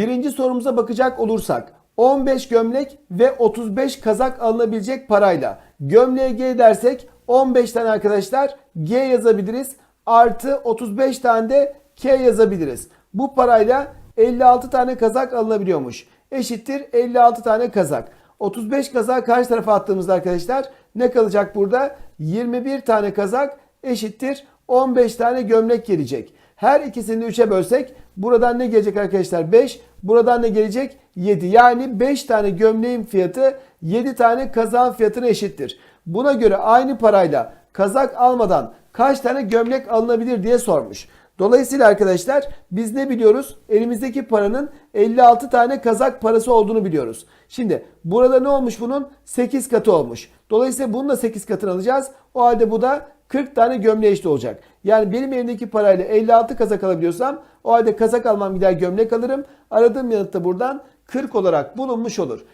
Birinci sorumuza bakacak olursak 15 gömlek ve 35 kazak alınabilecek parayla gömleğe G dersek 15 tane arkadaşlar G yazabiliriz. Artı 35 tane de K yazabiliriz. Bu parayla 56 tane kazak alınabiliyormuş. Eşittir 56 tane kazak. 35 kazak karşı tarafa attığımızda arkadaşlar ne kalacak burada? 21 tane kazak eşittir 15 tane gömlek gelecek. Her ikisini de 3'e bölsek buradan ne gelecek arkadaşlar? 5. Buradan ne gelecek? 7. Yani 5 tane gömleğin fiyatı 7 tane kazağın fiyatına eşittir. Buna göre aynı parayla kazak almadan kaç tane gömlek alınabilir diye sormuş. Dolayısıyla arkadaşlar biz ne biliyoruz? Elimizdeki paranın 56 tane kazak parası olduğunu biliyoruz. Şimdi burada ne olmuş bunun? 8 katı olmuş. Dolayısıyla bunun da 8 katını alacağız. O halde bu da 40 tane gömleğe eşit olacak. Yani benim elimdeki parayla 56 kazak alabiliyorsam o halde kazak almam gider gömlek alırım. Aradığım yanıt da buradan 40 olarak bulunmuş olur.